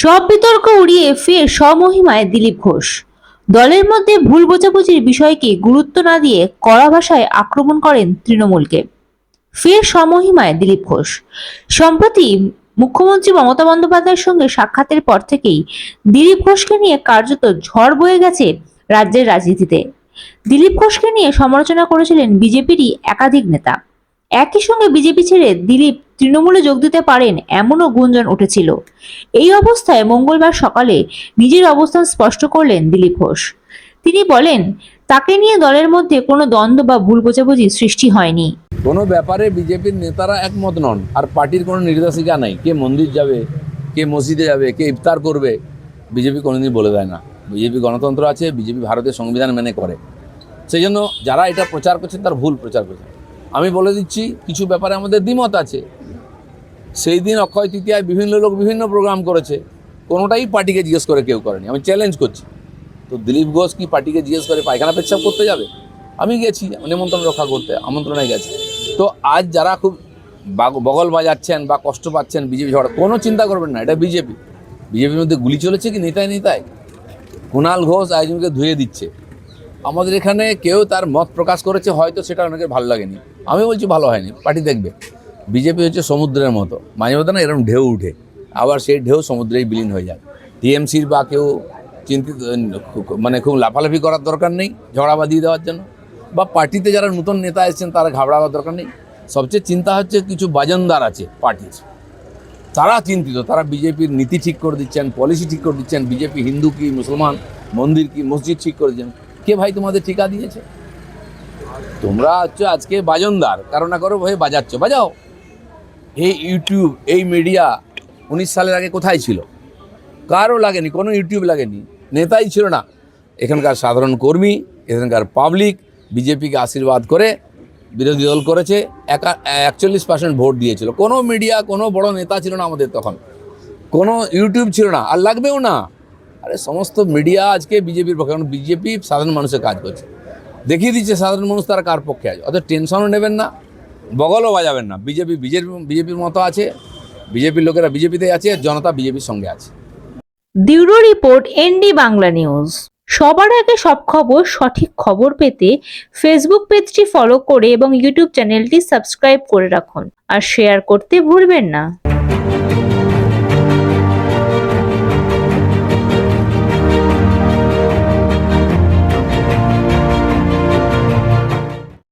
সব বিতর্ক উড়িয়ে ফের স্বমহিমায় দিলীপ ঘোষ। দলের মধ্যে ভুল বোঝাবুঝির বিষয়কে গুরুত্ব না দিয়ে কড়া ভাষায় আক্রমণ করেন তৃণমূলকে। ফের স্বমহিমায় দিলীপ ঘোষ। সম্প্রতি মুখ্যমন্ত্রী মমতা বন্দ্যোপাধ্যায়ের সঙ্গে সাক্ষাতের পর থেকেই দিলীপ ঘোষকে নিয়ে কার্যত ঝড় বয়ে গেছে রাজ্যের রাজনীতিতে। দিলীপ ঘোষকে নিয়ে সমালোচনা করেছিলেন বিজেপিরই একাধিক নেতা। একই সঙ্গে বিজেপি ছেড়ে দিলীপ তৃণমূলে যোগ দিতে পারেন এমনও গুঞ্জন উঠেছিল। এই অবস্থায় মঙ্গলবার সকালে নিজের অবস্থান স্পষ্ট করলেন দিলীপ ঘোষ। তিনি বলেন, তাকে নিয়ে দলের মধ্যে কোনো দ্বন্দ্ব বা ভুল বোঝাবুঝি সৃষ্টি হয়নি। কোনো ব্যাপারে বিজেপির নেতারা একমত নন আর পার্টির কোনো নির্দেশিকা নাই। কে মন্দির যাবে, কে মসজিদে যাবে, কে ইফতার করবে, বিজেপি কোনোদিন বলে দেয় না। বিজেপি গণতন্ত্র আছে, বিজেপি ভারতের সংবিধান মেনে করে। সেই জন্য যারা এটা প্রচার করছে তার ভুল প্রচার করছে। আমি বলে দিচ্ছি, কিছু ব্যাপারে আমাদের দ্বিমত আছে। সেই দিন অক্ষয় তৃতীয়ায় বিভিন্ন লোক বিভিন্ন প্রোগ্রাম করেছে। কোনোটাই পার্টিকে জিজ্ঞেস করে কেউ করেনি। আমি চ্যালেঞ্জ করছি। তো দিলীপ ঘোষ কি পার্টিকে জিজ্ঞেস করে পায়খানা পেচ্ছাপ করতে যাবে? আমি গেছি, নিমন্ত্রণ রক্ষা করতে, আমন্ত্রণে গেছি। তো আজ যারা খুব বাগ- বগল বাজাচ্ছেন বা কষ্ট পাচ্ছেন বিজেপি ঝড় কোনো চিন্তা করবেন না, এটা বিজেপি। বিজেপির মধ্যে গুলি চলেছে কি নেতায় নেতায়? কুণাল ঘোষ আয়োজনকে ধুয়ে দিচ্ছে। আমাদের এখানে কেউ তার মত প্রকাশ করেছে, হয়তো সেটা অনেকের ভালো লাগেনি। আমি বলছি ভালো হয়নি, পার্টি দেখবে। বিজেপি হচ্ছে সমুদ্রের মতো। মাঝে মধ্যে না এরকম ঢেউ উঠে। আবার সেই ঢেউ সমুদ্রেই বিলীন হয়ে যায়। টিএমসির বা কেউ চিন্তিত মানে খুব লাফালাফি করার দরকার নেই ঝড়া বাঁধিয়ে দেওয়ার জন্য। বা পার্টিতে যারা নতুন নেতা এসেছেন তারা ঘাবড়াবার দরকার নেই। সবচেয়ে চিন্তা হচ্ছে কিছু বাজনদার আছে পার্টির। তারা চিন্তিত, তারা বিজেপির নীতি ঠিক করে দিচ্ছেন পলিসি ঠিক করে দিচ্ছেন, বিজেপি হিন্দু কি, মুসলমান, মন্দির কি, মসজিদ ঠিক করে দিচ্ছেন। কে ভাই তোমাদের ঠিকা দিয়েছে? তোমরা হচ্ছে আজকে বাজনদার, কারও না করো হয়ে বাজাচ্ছ। বাজাও। এই ইউটিউব, এই মিডিয়া উনিশ সালের আগে কোথায় ছিল? কারও লাগেনি, কোনো ইউটিউব লাগেনি, নেতাই ছিল না। এখানকার সাধারণ কর্মী, এখানকার পাবলিক বিজেপিকে আশীর্বাদ করে বিরোধী দল করেছে, একা একচল্লিশ পার্সেন্ট ভোট দিয়েছিল। কোনো মিডিয়া কোনো বড় নেতা ছিল না আমাদের তখন। কোনো ইউটিউব ছিল না, আর লাগবেও না। আরে সমস্ত মিডিয়া আজকে বিজেপির পক্ষে, কারণ বিজেপি সাধারণ মানুষের কাজ করছে। দেখিয়ে দিচ্ছে সাধারণ মানুষ তারা কার পক্ষে আছে, অত টেনশনও নেবেন না। বগলও বাজাবেন না। বিজেপি বিজেপি, বিজেপির মতো আছে, বিজেপির লোকেরা বিজেপিতে আছে, জনতা বিজেপির সঙ্গে আছে। Bureau report, ND Bangla news. সবার আগে সব খবর, সঠিক খবর পেতে ফেসবুক পেজটি ফলো করে এবং ইউটিউব চ্যানেলটি সাবস্ক্রাইব করে রাখুন। আর শেয়ার করতে ভুলবেন না।